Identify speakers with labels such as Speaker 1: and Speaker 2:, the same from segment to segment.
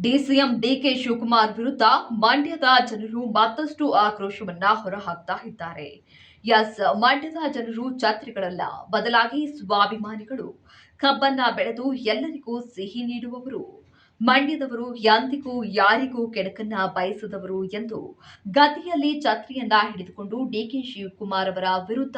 Speaker 1: DCM DK Shivakumar ವಿರುದ್ಧ ಮಂಡ್ಯದ ಜನರು ಮತ್ತಷ್ಟು ಆಕ್ರೋಶವನ್ನ ಹೊರಹಾಕ್ತಾ ಇದ್ದಾರೆ. ಎಸ್, ಮಂಡ್ಯದ ಜನರು ಛತ್ರಿಗಳಲ್ಲ, ಬದಲಾಗಿ ಸ್ವಾಭಿಮಾನಿಗಳು. ಕಬ್ಬನ್ನ ಬೆಳೆದು ಎಲ್ಲರಿಗೂ ಸಿಹಿ ನೀಡುವವರು. ಮಂಡ್ಯದವರು ಎಂದಿಗೂ ಯಾರಿಗೂ ಕೆಡಕನ್ನ ಬಯಸದವರು ಎಂದು ಗದ್ದೆಯಲ್ಲಿ ಛತ್ರಿಯನ್ನ ಹಿಡಿದುಕೊಂಡು ಡಿಕೆ ಶಿವಕುಮಾರ್ ಅವರ ವಿರುದ್ಧ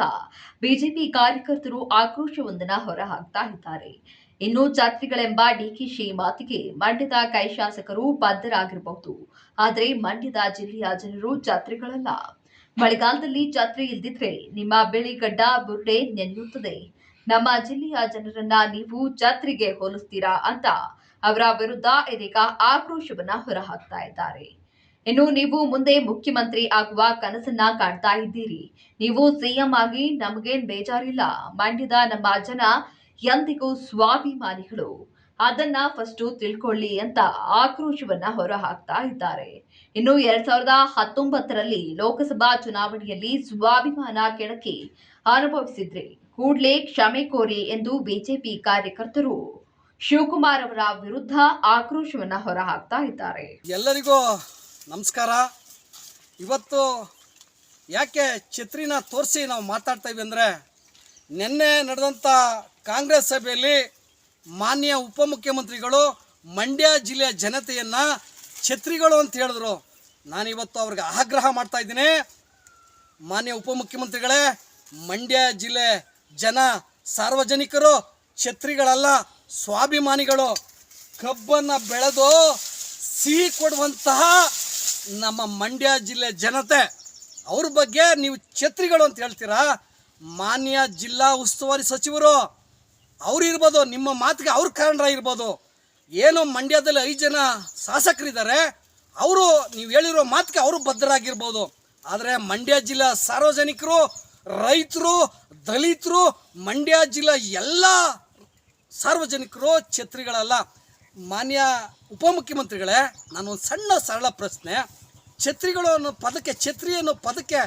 Speaker 1: ಬಿಜೆಪಿ ಕಾರ್ಯಕರ್ತರು ಆಕ್ರೋಶವೊಂದನ್ನ ಹೊರಹಾಕ್ತಾ ಇದ್ದಾರೆ. ಇನ್ನು ಛತ್ರಿಗಳೆಂಬ ಡಿಕೆಶಿ ಮಾತಿಗೆ ಮಂಡ್ಯದ ಕೈ ಶಾಸಕರು ಬದ್ಧರಾಗಿರಬಹುದು. ಆದರೆ ಮಂಡ್ಯದ ಜಿಲ್ಲೆಯ ಜನರು ಛತ್ರಿಗಳಲ್ಲ ಮಳೆಗಾಲದಲ್ಲಿ ಜಾತ್ರೆ ಇಲ್ದಿದ್ರೆ ನಿಮ್ಮ ಬಿಳಿಗಡ್ಡ ಬುರ್ಡೆ ನೆನೆಯುತ್ತದೆ. ನಮ್ಮ ಜಿಲ್ಲೆಯ ಜನರನ್ನ ನೀವು ಜಾತ್ರೆಗೆ ಹೋಲಿಸ್ತೀರಾ ಅಂತ ಅವರ ವಿರುದ್ಧ ಇದೀಗ ಆಕ್ರೋಶವನ್ನ ಹೊರಹಾಕ್ತಾ ಇದ್ದಾರೆ. ಇನ್ನು ನೀವು ಮುಂದೆ ಮುಖ್ಯಮಂತ್ರಿ ಆಗುವ ಕನಸನ್ನ ಕಾಣ್ತಾ ಇದ್ದೀರಿ. ನೀವು ಸಿಎಂ ಆಗಿ ನಮಗೇನ್ ಬೇಜಾರಿಲ್ಲ. ಮಂಡ್ಯದ ನಮ್ಮ ಜನ ಎಂದಿಗೂ ಸ್ವಾಭಿಮಾನಿಗಳು. ಅದನ್ನ ಫಸ್ಟ್ ತಿಳ್ಕೊಳ್ಳಿ ಅಂತ ಆಕ್ರೋಶವನ್ನ ಹೊರಹಾಕ್ತಾ ಇದ್ದಾರೆ. ಇನ್ನು ಎರಡ್ ಸಾವಿರದ ಹತ್ತೊಂಬತ್ತರಲ್ಲಿ ಲೋಕಸಭಾ ಚುನಾವಣೆಯಲ್ಲಿ ಸ್ವಾಭಿಮಾನ ಕೆಣಕಿ ಅನುಭವಿಸಿದ್ರಿ. ಕೂಡ್ಲೇ ಕ್ಷಮೆ ಕೋರಿ ಎಂದು ಬಿಜೆಪಿ ಕಾರ್ಯಕರ್ತರು ಶಿವಕುಮಾರ್ ಅವರ ವಿರುದ್ಧ ಆಕ್ರೋಶವನ್ನ ಹೊರಹಾಕ್ತಾ ಇದ್ದಾರೆ.
Speaker 2: ಎಲ್ಲರಿಗೂ ನಮಸ್ಕಾರ. ಇವತ್ತು ಯಾಕೆ ಛತ್ರಿನ ತೋರಿಸಿ ನಾವು ಮಾತಾಡ್ತಾ ಅಂದ್ರೆ ಅಂದರೆ ನಿನ್ನೆ ನಡೆದಂಥ ಕಾಂಗ್ರೆಸ್ ಸಭೆಯಲ್ಲಿ ಮಾನ್ಯ ಉಪಮುಖ್ಯಮಂತ್ರಿಗಳು, ಮಂಡ್ಯ ಜಿಲ್ಲೆಯ ಜನತೆಯನ್ನು ಛತ್ರಿಗಳು ಅಂತ ಹೇಳಿದ್ರು. ನಾನಿವತ್ತು ಅವ್ರಿಗೆ ಆಗ್ರಹ ಮಾಡ್ತಾ ಇದ್ದೀನಿ. ಮಾನ್ಯ ಉಪಮುಖ್ಯಮಂತ್ರಿಗಳೇ, ಮಂಡ್ಯ ಜಿಲ್ಲೆ ಜನ ಸಾರ್ವಜನಿಕರು, ಛತ್ರಿಗಳಲ್ಲ, ಸ್ವಾಭಿಮಾನಿಗಳು, ಕಬ್ಬನ್ನು ಬೆಳೆದು ಸಿಹಿ ಕೊಡುವಂತಹ ನಮ್ಮ ಮಂಡ್ಯ ಜಿಲ್ಲೆ ಜನತೆ, ಅವ್ರ ಬಗ್ಗೆ ನೀವು ಛತ್ರಿಗಳು ಅಂತ ಹೇಳ್ತೀರಾ? ಮಾನ್ಯ ಜಿಲ್ಲಾ ಉಸ್ತುವಾರಿ ಸಚಿವರು ಅವ್ರು ಇರ್ಬೋದು, ನಿಮ್ಮ ಮಾತಿಗೆ ಅವ್ರ ಕಾರಣ ಇರ್ಬೋದು. ಏನು ಮಂಡ್ಯದಲ್ಲಿ ಐದು ಜನ ಶಾಸಕರಿದ್ದಾರೆ ಅವರು ನೀವು ಹೇಳಿರೋ ಮಾತಿಗೆ ಅವರು ಬದ್ಧರಾಗಿರ್ಬೋದು ಆದರೆ ಮಂಡ್ಯ ಜಿಲ್ಲಾ ಸಾರ್ವಜನಿಕರು, ರೈತರು, ದಲಿತರು, ಮಂಡ್ಯ ಜಿಲ್ಲಾ ಎಲ್ಲ ಸಾರ್ವಜನಿಕರು ಛತ್ರಿಗಳಲ್ಲ. ಮಾನ್ಯ ಉಪಮುಖ್ಯಮಂತ್ರಿಗಳೇ ನಾನು ಒಂದು ಸಣ್ಣ ಸರಳ ಪ್ರಶ್ನೆ. ಛತ್ರಿಗಳು ಅನ್ನೋ ಪದಕ್ಕೆ, ಛತ್ರಿ ಅನ್ನೋ ಪದಕ್ಕೆ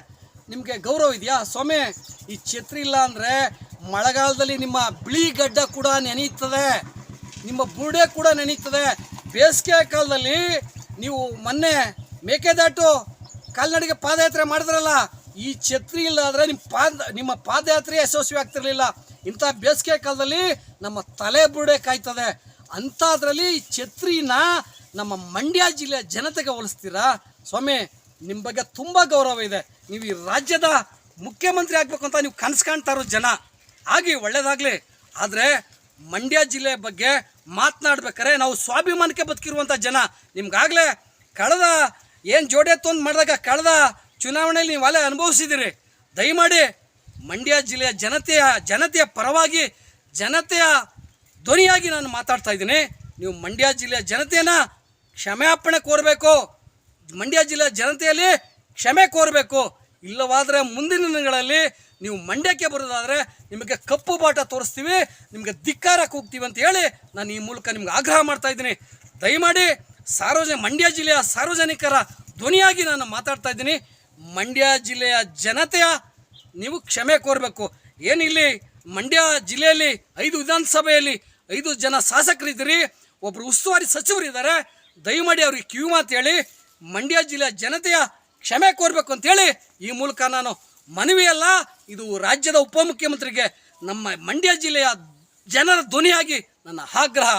Speaker 2: ನಿಮಗೆ ಗೌರವ ಇದೆಯಾ? ಸ್ವಾಮಿ, ಈ ಛತ್ರಿ ಇಲ್ಲ ಅಂದರೆ ಮಳೆಗಾಲದಲ್ಲಿ ನಿಮ್ಮ ಬಿಳಿ ಗಡ್ಡ ಕೂಡ ನೆನೆಯುತ್ತದೆ ನಿಮ್ಮ ಬುರುಡೆ ಕೂಡ ನೆನೆಯುತ್ತದೆ ಬೇಸಿಗೆ ಕಾಲದಲ್ಲಿ ನೀವು ಮೊನ್ನೆ ಮೇಕೆದಾಟು ಕಾಲ್ನಡಿಗೆ ಪಾದಯಾತ್ರೆ ಮಾಡಿದ್ರಲ್ಲ, ಈ ಛತ್ರಿ ಇಲ್ಲಾದರೆ ನಿಮ್ಮ ಪಾದ, ನಿಮ್ಮ ಪಾದಯಾತ್ರೆ ಯಶಸ್ವಿ ಆಗ್ತಿರಲಿಲ್ಲ ಇಂಥ ಬೇಸಿಗೆ ಕಾಲದಲ್ಲಿ ನಮ್ಮ ತಲೆ ಬುರುಡೆ ಕಾಯ್ತದೆ. ಅಂಥದ್ರಲ್ಲಿ ಈ ಛತ್ರಿನ ನಮ್ಮ ಮಂಡ್ಯ ಜಿಲ್ಲೆಯ ಜನತೆಗೆ ಹೋಲಿಸ್ತೀರಾ? ಸ್ವಾಮಿ, ನಿಮ್ಮ ಬಗ್ಗೆ ತುಂಬ ಗೌರವ ಇದೆ. ನೀವು ಈ ರಾಜ್ಯದ ಮುಖ್ಯಮಂತ್ರಿ ಆಗಬೇಕು ಅಂತ ನೀವು ಕನಸು ಕಾಣ್ತಾ ಜನ. ಆಗಿ ಒಳ್ಳೆಯದಾಗಲಿ ಆದರೆ ಮಂಡ್ಯ ಜಿಲ್ಲೆ ಬಗ್ಗೆ ಮಾತನಾಡ್ಬೇಕಾರೆ ನಾವು ಸ್ವಾಭಿಮಾನಕ್ಕೆ ಬದುಕಿರುವಂಥ ಜನ. ನಿಮ್ಗಾಗಲೇ ಕಳೆದ ಏನು ಜೋಡಿ ತೊಂದು ಮಾಡಿದಾಗ ಕಳೆದ ಚುನಾವಣೆಯಲ್ಲಿ ನೀವು ಅಲ್ಲೇ ಅನುಭವಿಸಿದ್ದೀರಿ ದಯಮಾಡಿ ಮಂಡ್ಯ ಜಿಲ್ಲೆಯ ಜನತೆಯ ಜನತೆಯ ಪರವಾಗಿ, ಜನತೆಯ ಧ್ವನಿಯಾಗಿ ನಾನು ಮಾತಾಡ್ತಾ ಇದ್ದೀನಿ. ನೀವು ಮಂಡ್ಯ ಜಿಲ್ಲೆಯ ಜನತೆಯನ್ನು ಕ್ಷಮಾಪಣೆ ಕೋರಬೇಕು. ಮಂಡ್ಯ ಜಿಲ್ಲೆಯ ಜನತೆಯಲ್ಲಿ ಕ್ಷಮೆ ಕೋರಬೇಕು. ಇಲ್ಲವಾದರೆ ಮುಂದಿನ ದಿನಗಳಲ್ಲಿ ನೀವು ಮಂಡ್ಯಕ್ಕೆ ಬರೋದಾದರೆ ನಿಮಗೆ ಕಪ್ಪು ಬಾಟ ತೋರಿಸ್ತೀವಿ, ನಿಮಗೆ ಧಿಕ್ಕಾರ ಕೂಗ್ತೀವಿ ಅಂತ ಹೇಳಿ ನಾನು ಈ ಮೂಲಕ ನಿಮ್ಗೆ ಆಗ್ರಹ ಮಾಡ್ತಾ ಇದ್ದೀನಿ. ದಯಮಾಡಿ ಸಾರ್ವಜನಿಕ ಮಂಡ್ಯ ಜಿಲ್ಲೆಯ ಸಾರ್ವಜನಿಕರ ಧ್ವನಿಯಾಗಿ ನಾನು ಮಾತಾಡ್ತಾ ಇದ್ದೀನಿ. ಮಂಡ್ಯ ಜಿಲ್ಲೆಯ ಜನತೆಯ ನೀವು ಕ್ಷಮೆ ಕೋರಬೇಕು. ಏನಿಲ್ಲಿ ಮಂಡ್ಯ ಜಿಲ್ಲೆಯಲ್ಲಿ ಐದು ವಿಧಾನಸಭೆಯಲ್ಲಿ ಐದು ಜನ ಶಾಸಕರಿದ್ದೀರಿ ಒಬ್ಬರು ಉಸ್ತುವಾರಿ ಸಚಿವರಿದ್ದಾರೆ. ದಯಮಾಡಿ ಅವ್ರಿಗೆ ಕಿವಿ ಮಾತು ಹೇಳಿ. ಮಂಡ್ಯ ಜಿಲ್ಲೆಯ ಜನತೆಯ ಕ್ಷಮೆ ಕೋರಬೇಕು ಅಂತೇಳಿ ಈ ಮೂಲಕ ನಾನು ಮನವಿಯಲ್ಲ, ಇದು ರಾಜ್ಯದ ಉಪಮುಖ್ಯಮಂತ್ರಿಗೆ ನಮ್ಮ ಮಂಡ್ಯ ಜಿಲ್ಲೆಯ ಜನರ ಧ್ವನಿಯಾಗಿ ನನ್ನ ಆಗ್ರಹ